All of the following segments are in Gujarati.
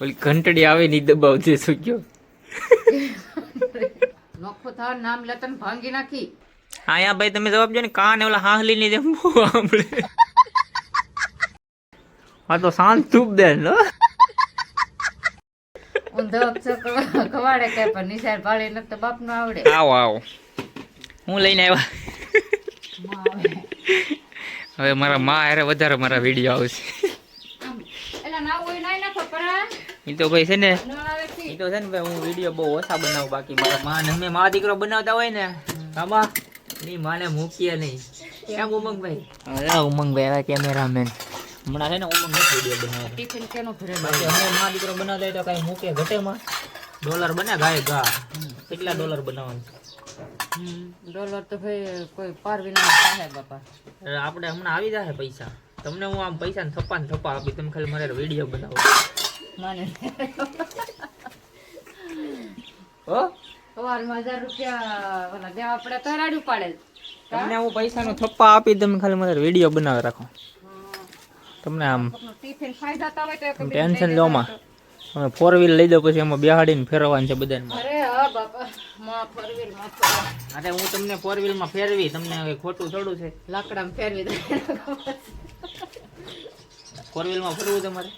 ઓલી ઘંટડી આવે ની દબાવજે શું કયો? નોખો થા નામ લેતા ભાંગી નાખી. હા આયા ભાઈ તમે જવાબ જો ને કાન ઓલા હાહલી ની જેમ સાંભળે. આ તો શાંત ચૂપ દે નો ઊંધો અક્ષર કવાડે કે પણ નિશાળ પાડે નથી તો બાપ નો આવડે. આવો આવો. હું લઈને આવ્યા. હવે મારા માં હારે વધારે મારા વીડિયો આવશે આમ, એલા ના હોય નાય નાખો પરા એ તો ભાઈ છે ને ન આવે થી. એ તો છે ને ભાઈ હું વીડિયો બહુ ઓછા બનાવું બાકી મારા માં ને અમે મારા દીકરો બનાવતા હોય ને આમાં ની માને મૂકીએ નહીં. કેમ ઉમંગભાઈ? અરે ઉમંગભાઈ આવ્યા કેમેરામેન હમણાં છે ને ઉમંગ નથી વીડિયો બનાવતા ટિફિન કેનો ભરે બાકી અમે મા દીકરો બનાવતા હોય તો કાંઈ મૂકે ઘટે માં ડોલર બને ગાય ગા. કેટલા ડોલર બનાવવાનું? ડોલર તો ભાઈ કોઈ પાર વિના થાય બાપા. આપણે હમણાં આવી જાય પૈસા. તમને હું આમ પૈસા ને થપ્પા ને થપ્પા આપી તમે ખાલી મારે વીડિયો બનાવો. માને. હો? સવારમાં હજાર રૂપિયા ઓલા દેવા પડે તો રાડ્યું પાડે તમને હું પૈસા નો થપ્પા આપી તમે ખાલી મારે વીડિયો બનાવી રાખો. તમને આમ ટેન્શન લો માં અમે ફોર વ્હીલ લઈ દો પછી એમાં બેહાડીને ફેરવવાનું છે બધાને અરે હા બાપા. માં ફરવીરમાં અરે હું તમને ફોર વ્હીલમાં ફેરવી તમને ખોટું થોડું છે? લાકડામાં ફેરવી દે. ફોર વ્હીલમાં ફરવું તમારે?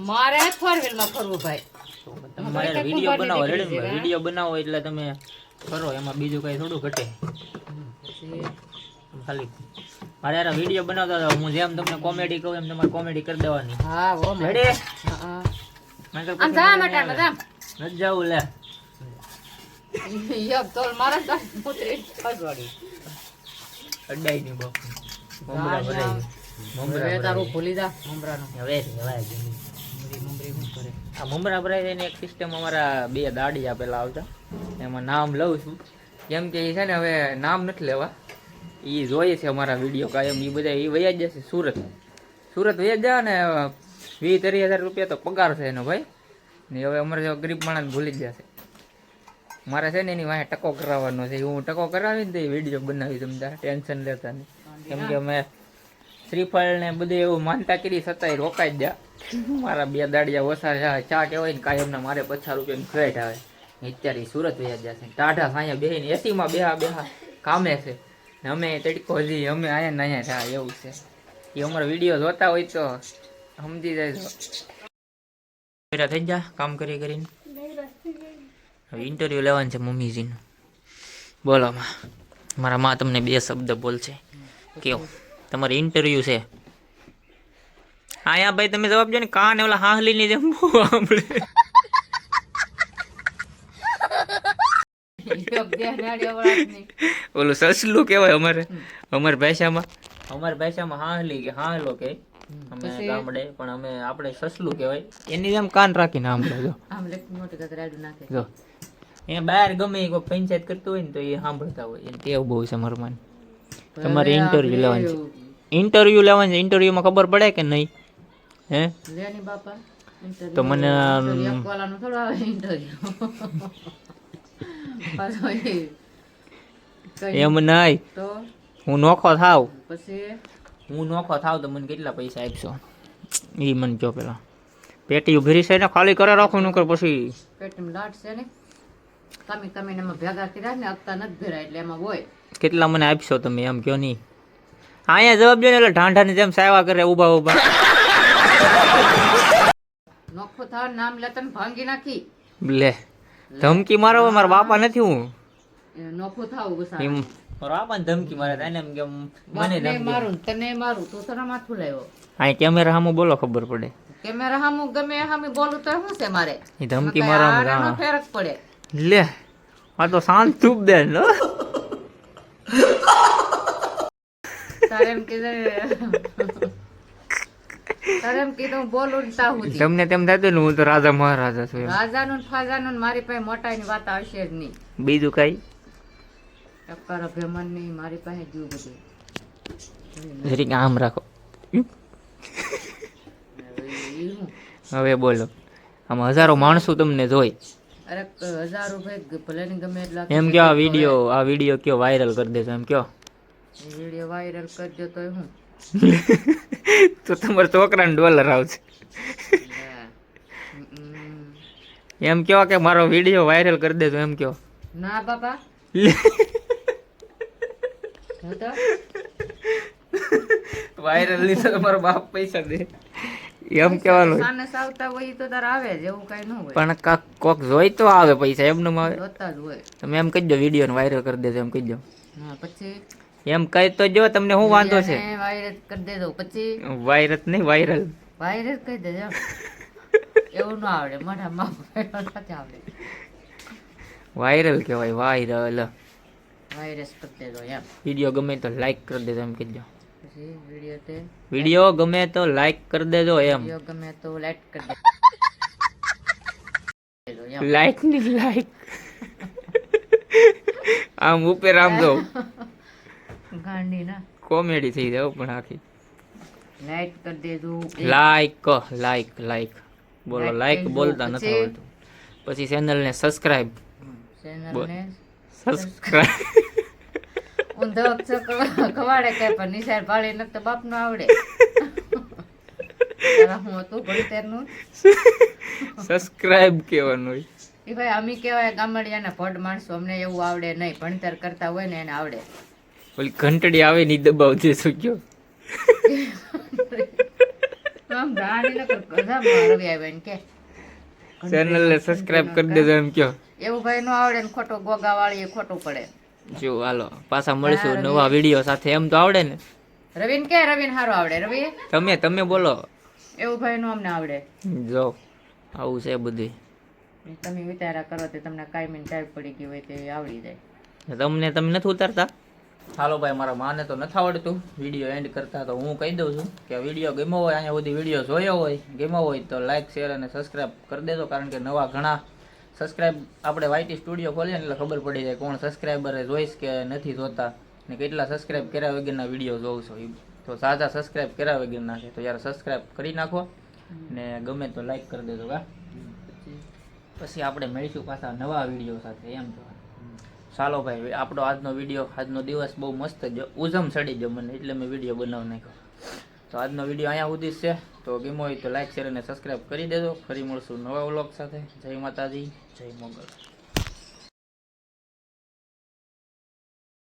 મારે ફોર વ્હીલમાં ફરવું ભાઈ. તમારે વીડિયો બનાવો રેડી વીડિયો બનાવો એટલે તમે કરો એમાં બીજું કઈ થોડું ઘટે. ખાલી. મારે યાર વીડિયો બનાવતા હતા હું જેમ તમને કોમેડી કહું એમ તમારે કોમેડી કરી દેવાની. હા ઓ માં. રેડી હા, હા. નહીંતર આમ જા મટા મટામાં જા નથી લે. યબ તોલ મારા તો પુત્રી અડવાડી અડાઈ ની બાપ મમરા તારું જા. હવે રેવાય આ જાય એક સિસ્ટમ અમારા બે દાડી આપેલા આવતા. એમાં નામ લઉં છું. કેમ કે એ છે ને હવે નામ નથી લેવા. એ જોઈએ છે અમારા વીડિયો કાયમ. એ બધા એ વયા જ જશે સુરત. સુરત વયા જ જાય ને વીસ ત્રીસ હજાર રૂપિયા તો પગાર છે એનો ભાઈ. ને હવે અમારે જેવા ગરીબ માણસ ભૂલી જ જશે. મારે છે ને એની વાંહે ટકો કરાવવાનો છે. હું ટકો કરાવીને તો એ વીડિયો બનાવી સમજા ટેન્શન લેતા નહીં. કેમ કે અમે શ્રીફળ ને બધું એવું માનતા કરી છતાંય રોકાઈ જ જા. મારા બે દાડિયા ઓછા ચા કહેવાય ને કાયમના મારે પચાસ રૂપિયાની ફ્લેટ આવે. અત્યારે સુરત વયા જશે ટાઢા સાયા બેહીને એસીમાં બેહા બેહા કામે છે. ને અમે તડકો હજી, અમે અહીંયા ને અહીંયા થાય એવું છે. એ અમારા વીડિયો જોતા હોય તો સમજી જાય. તો થઈ જા, કામ કરી કરીને. હવે ઇન્ટરવ્યુ લેવાનું છે મમ્મીજીનું. બોલો માં. મારા મા તમને બે શબ્દ બોલશે. કેવું? તમારે ઇન્ટરવ્યુ છે. આયા ભાઈ તમે જવાબ જો ને કાન ઓલા હાહલી ની જેમ આપણે ઓલું સસલું કહેવાય અમારે અમારી ભાષામાં. અમારી ભાષામાં હાહલી કે હાહલો કે. અમે? ગામડે પણ અમે આપણે સસલું કહેવાય. એની જેમ કાન રાખીને આમ જો આમ મોટી કાંઈક નાખે. જો. એ બહાર ગમે કોઈ પંચાયત કરતું હોય ને તો એ સાંભળતા હોય એને ટેવ બહુ છે મારું માન. તમારે ઇન્ટરવ્યુ લેવાનું છે. ઇન્ટરવ્યુ લેવાનું છે. ઇન્ટરવ્યુમાં ખબર પડે કે નહીં? હે? તો મને એકવાલાનું થોડું આવે ઇન્ટરવ્યુ પાછો એ કઈ એમ નહીં. હું નોખો થાવ. પછી? હું નોખો થાવ તો મને કેટલા પૈસા આપશો? એ મને કહો પેલા. પેટી ઉભરી છે ને ખાલી કરે રાખો નકર પછી. પેટી લાટ છે ને? તમે તમે એમાં ભેગા કર્યા ને અગતા નથી ભેરા એટલે એમાં હોય. કેટલા મને આપશો તમે એમ કયો નહીં. અહીંયા જવાબ દો ને એટલે ઢાંઢાની જેમ સાયવા કરે ઊભા ઊભા. નોખો થાવ નામ લેતા ભાંગી નાખી. લે ધમકી મારો મારા બાપા નથી હું. નોખો થાવ ગુસા મારા ધમકી મારે તને એમ કે મને ધમકી. મારું તને મારું તો તને માથું લાવ્યો? અહીં કેમેરા હામો બોલો ખબર પડે. કેમેરા હામું ગમે હામે બોલું તો શું છે મારે? એ ધમકી મારા ફરક પડે. લે આ તો શાંત ચૂપ દે ને તારે એમ કીધું તારે એમ કીધું હું બોલું ને તમને તેમ થતું ને હું તો રાજા મહારાજા છું. રાજાનું ને ફાજાનું ને મારી પાસે મોટાઈની વાત આવશે જ નહીં. બીજું કઈ? ટક્કર અભિમાન નહીં મારી પાસે જીવ બધું. જરીક આમ રાખો. હવે બોલો. આમ હજારો માણસો તમને જોઈ અરે હજાર રૂપિયા ભલે ને ગમે એટલા એમ કયો આ વીડિયો આ વીડિયો કયો વાયરલ કરી દેજો એમ કયો? વીડિયો વાયરલ કરી દે તો હું? તો તમારા છોકરાને ડોલર આવશે. એમ કયો કે મારો વીડિયો વાયરલ કરી દેજો એમ કહો ના બાપા. વાયરલ નહીં તો? મારો બાપ પૈસા દે. એમ કહેવાનું. સાનસ આવતા હોય તો તારે આવે જ એવું કઈ ન હોય. પણ કાક કોક જોઈ તો આવે પૈસા એમને આવે. જોતા જ હોય. તમે એમ કહી દો વીડિયો વાયરલ કરી દેજો એમ કહી દો હા પછી? એમ કહી તો જો તમને શું વાંધો છે? વાયરલ કરી દેજો પછી? વાયરલ નહીં વાયરલ વાયરલ કહી દેજો. એવું ન આવડે મારા માં નથી આવડે. વાયરલ કહેવાય વાયરલ વાયરસ કરી દેજો એમ. વીડિયો ગમે તો લાઈક કરી દેજો એમ કહી દો વીડિયો ગમે તો લાઈક કરી દેજો એમ. વીડિયો ગમે તો લાઈક કરી દેજો. લાઈકની લાઈક આમ ઉપર આમ જો. ગાંડી ના. કોમેડી થઈ જાવ પણ આખી. લાઈક કરી દેજો. લાઈક લાઈક લાઈક બોલો લાઈક બોલતા નથી? આવડતું. પછી ચેનલ ને સબસ્ક્રાઇબ ચેનલ ને સબસ્ક્રાઇબ ઊંધો ધોક ક- ખવાડે કે પણ નિશાળ પાડે ન તો બાપ નો આવડે હું હતું તેનું સબસ્ક્રાઇબ કહેવાનું હોય. એ ભાઈ અમે કહેવાય ગામડિયાના ભડ માણસો અમને એવું આવડે નહીં. ભણતર કરતા હોય ને એને આવડે. ઓલી ઘંટડી આવે ની દબાવતી શું કયો? આમ જાણી નકર ગધા માં રવિ આવ્યા ને કે. ચેનલ ને સબસ્ક્રાઇબ કરી દેજો એમ કયો. એવું ભાઈ નો આવડે ને ખોટો ગોગા વાળી એ ખોટું પડે. જો હાલો પાછા મળીશું નવા વીડિયો સાથે. એમ તો આવડે ને. રવિન કે રવિન હારો આવડે રવિ તમે તમે બોલો. એવું ભાઈ નું અમને આવડે. જો આવું છે બધું તમે વિચારા કરો તે તમને કાયમી ટાઈપ પડી ગઈ હોય તે આવડી જાય. તમને તમે નથી ઉતારતા? હાલો ભાઈ મારા માને તો નથી આવડતું. વીડિયો એન્ડ કરતા તો હું કહી દઉં છું કે વીડિયો ગમ્યો હોય અહીંયા સુધી વીડિયો જોયો હોય ગમ્યો હોય તો લાઈક શેર અને સબસ્ક્રાઈબ કરી દેજો કારણ કે નવા ઘણા સબસ્ક્રાઇબ આપણે વાયટી સ્ટુડિયો ખોલીએ એટલે ખબર પડી જાય કોણ સબસ્ક્રાઇબર જોઈશ કે નથી જોતા. ને કેટલા સબસ્ક્રાઇબ કર્યા વગરના વીડિયો જોઉં છો. તો સાચા સબસ્ક્રાઇબ કર્યા વગરના છે. તો યાર સબસ્ક્રાઇબ કરી નાખો ને ગમે તો લાઈક કરી દેજો કા પછી આપણે મળીશું પાછા નવા વીડિયો સાથે, એમ તો. ચાલો ભાઈ, આપણો આજનો વીડિયો આજનો દિવસ બહુ મસ્ત જ, ઉજમ સડી ગયો મને, એટલે મેં વીડિયો બનાવી નાખ્યો. તો આજનો વીડિયો અહીંયા સુધી છે. તો ગમ્યો હોય તો લાઈક શેર અને સબસ્ક્રાઈબ કરી દેજો. ફરી મળશું નવા વ્લોગ સાથે. જય માતાજી, જય મોગલ.